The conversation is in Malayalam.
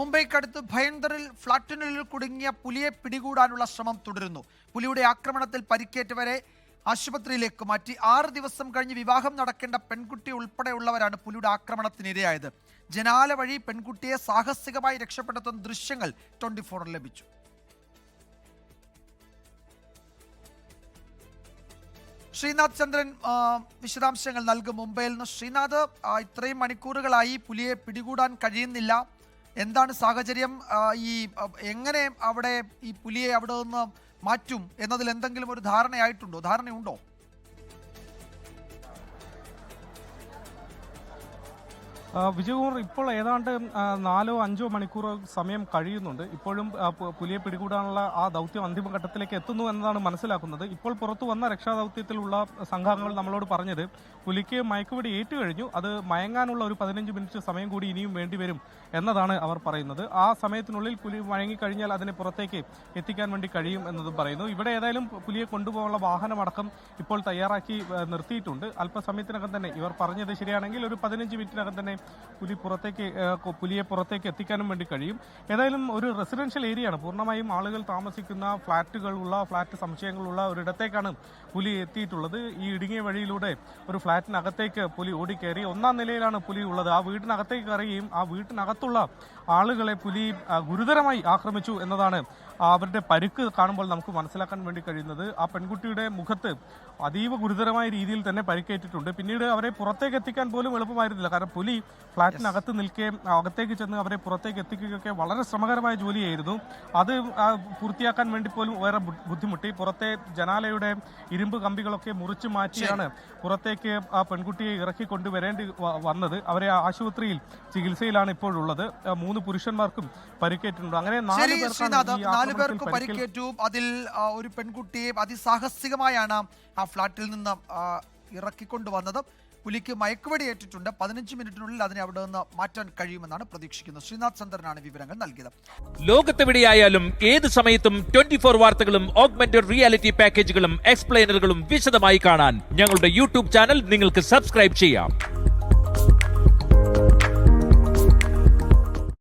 മുംബൈക്കടുത്ത് ഭയന്തറിൽ ഫ്ളാറ്റിനുള്ളിൽ കുടുങ്ങിയ പുലിയെ പിടികൂടാനുള്ള ശ്രമം തുടരുന്നു. പുലിയുടെ ആക്രമണത്തിൽ പരിക്കേറ്റവരെ ആശുപത്രിയിലേക്ക് മാറ്റി. ആറ് ദിവസം കഴിഞ്ഞ് വിവാഹം നടക്കേണ്ട പെൺകുട്ടി ഉൾപ്പെടെയുള്ളവരാണ് പുലിയുടെ ആക്രമണത്തിനിരയായത്. ജനാല വഴി പെൺകുട്ടിയെ സാഹസികമായി രക്ഷപ്പെടുത്തുന്ന ദൃശ്യങ്ങൾ ട്വന്റി ഫോറിൽ ലഭിച്ചു. ശ്രീനാഥ് ചന്ദ്രൻ വിശദാംശങ്ങൾ നൽകും. മുംബൈയിൽ നിന്ന് ശ്രീനാഥ് ഇത്രയും മണിക്കൂറുകളായി പുലിയെ പിടികൂടാൻ കഴിയുന്നില്ല. എന്താണ് സാഹചര്യം? ഈ എങ്ങനെ അവിടെ ഈ പുലിയെ അവിടെ നിന്ന് മാറ്റും എന്നതിൽ എന്തെങ്കിലും ഒരു ധാരണയായിട്ടുണ്ടോ? ധാരണയുണ്ടോ? വിജയകുമാർ ഇപ്പോൾ ഏതാണ്ട് നാലോ അഞ്ചോ മണിക്കൂറോ സമയം കഴിയുന്നുണ്ട്. ഇപ്പോഴും പുലിയെ പിടികൂടാനുള്ള ആ ദൗത്യം അന്തിമഘട്ടത്തിലേക്ക് എത്തുന്നു എന്നതാണ് മനസ്സിലാക്കുന്നത്. ഇപ്പോൾ പുറത്തു വന്ന രക്ഷാദൗത്യത്തിലുള്ള സംഘാംഗങ്ങൾ നമ്മളോട് പറഞ്ഞത് പുലിക്ക് മയക്കുപിടി ഏറ്റുകഴിഞ്ഞു അത് മയങ്ങാനുള്ള ഒരു പതിനഞ്ച് മിനിറ്റ് സമയം കൂടി ഇനിയും വേണ്ടിവരും എന്നതാണ് അവർ പറയുന്നത്. ആ സമയത്തിനുള്ളിൽ പുലി മയങ്ങിക്കഴിഞ്ഞാൽ അതിനെ പുറത്തേക്ക് എത്തിക്കാൻ വേണ്ടി കഴിയും എന്നതും പറയുന്നു. ഇവിടെ ഏതായാലും പുലിയെ കൊണ്ടുപോകാനുള്ള വാഹനമടക്കം ഇപ്പോൾ തയ്യാറാക്കി നിർത്തിയിട്ടുണ്ട്. അല്പസമയത്തിനകം തന്നെ ഇവർ പറഞ്ഞത് ശരിയാണെങ്കിൽ ഒരു പതിനഞ്ച് മിനിറ്റിനകം തന്നെ പുലി പുറത്തേക്ക് പുലിയെ പുറത്തേക്ക് എത്തിക്കാനും വേണ്ടി കഴിയും. ഏതായാലും ഒരു റെസിഡൻഷ്യൽ ഏരിയയാണ് പൂർണമായും ആളുകൾ താമസിക്കുന്ന ഫ്ളാറ്റുകളുള്ള ഫ്ളാറ്റ് സമുച്ചയങ്ങളുള്ള ഒരിടത്തേക്കാണ് പുലി എത്തിയിട്ടുള്ളത്. ഈ ഇടുങ്ങിയ വഴിയിലൂടെ ഒരു ഫ്ളാറ്റിനകത്തേക്ക് പുലി ഓടിക്കയറി ഒന്നാം നിലയിലാണ് പുലി ഉള്ളത്. ആ വീടിനകത്തേക്ക് കയറുകയും ആ വീട്ടിനകത്തുള്ള ആളുകളെ പുലി ഗുരുതരമായി ആക്രമിച്ചു എന്നതാണ് അവരുടെ പരുക്ക് കാണുമ്പോൾ നമുക്ക് മനസ്സിലാക്കാൻ വേണ്ടി കഴിയുന്നത് ആ പെൺകുട്ടിയുടെ മുഖത്ത് അതീവ ഗുരുതരമായ രീതിയിൽ തന്നെ പരിക്കേറ്റിട്ടുണ്ട്. പിന്നീട് അവരെ പുറത്തേക്ക് എത്തിക്കാൻ പോലും എളുപ്പമായിരുന്നില്ല. കാരണം പുലി ഫ്ളാറ്റിനകത്ത് നിൽക്കുകയും അകത്തേക്ക് ചെന്ന് അവരെ പുറത്തേക്ക് എത്തിക്കുകയൊക്കെ വളരെ ശ്രമകരമായ ജോലിയായിരുന്നു. അത് പൂർത്തിയാക്കാൻ വേണ്ടി പോലും വേറെ ബുദ്ധിമുട്ടി. പുറത്തെ ജനാലയുടെ ഇരുമ്പ് കമ്പികളൊക്കെ മുറിച്ച് മാറ്റിയാണ് പുറത്തേക്ക് ആ പെൺകുട്ടിയെ ഇറക്കി കൊണ്ടുവരേണ്ടി വന്നത്. അവരെ ആ ആശുപത്രിയിൽ ചികിത്സയിലാണ് ഇപ്പോഴുള്ളത്. മൂന്ന് പുരുഷന്മാർക്കും പരിക്കേറ്റിട്ടുണ്ട്. അങ്ങനെ നാല് പേർക്കാണ് നാലു പേർക്ക് പരിക്കേറ്റു. അതിൽ ഒരു പെൺകുട്ടിയെ അതിസാഹസികമായാണ് ആ ഫ്ളാറ്റിൽ നിന്ന് ഇറക്കിക്കൊണ്ടു വന്നത് പുലിക്ക് മയക്കുവെടി ഏറ്റിട്ടുണ്ട് പതിനഞ്ച് മിനിറ്റിനുള്ളിൽ അതിനെ അവിടെ നിന്ന് മാറ്റാൻ കഴിയുമെന്നാണ് പ്രതീക്ഷിക്കുന്നത്. ശ്രീനാഥ് ചന്ദ്രനാണ് വിവരങ്ങൾ നൽകിയത്. ലോകത്തെവിടെയായാലും ഏത് സമയത്തും ട്വന്റി ഫോർ വാർത്തകളും ഓഗ്മെന്റഡ് റിയാലിറ്റി പാക്കേജുകളും എക്സ്പ്ലെയിനറുകളും വിശദമായി കാണാൻ ഞങ്ങളുടെ യൂട്യൂബ് ചാനൽ നിങ്ങൾക്ക് സബ്സ്ക്രൈബ് ചെയ്യാം.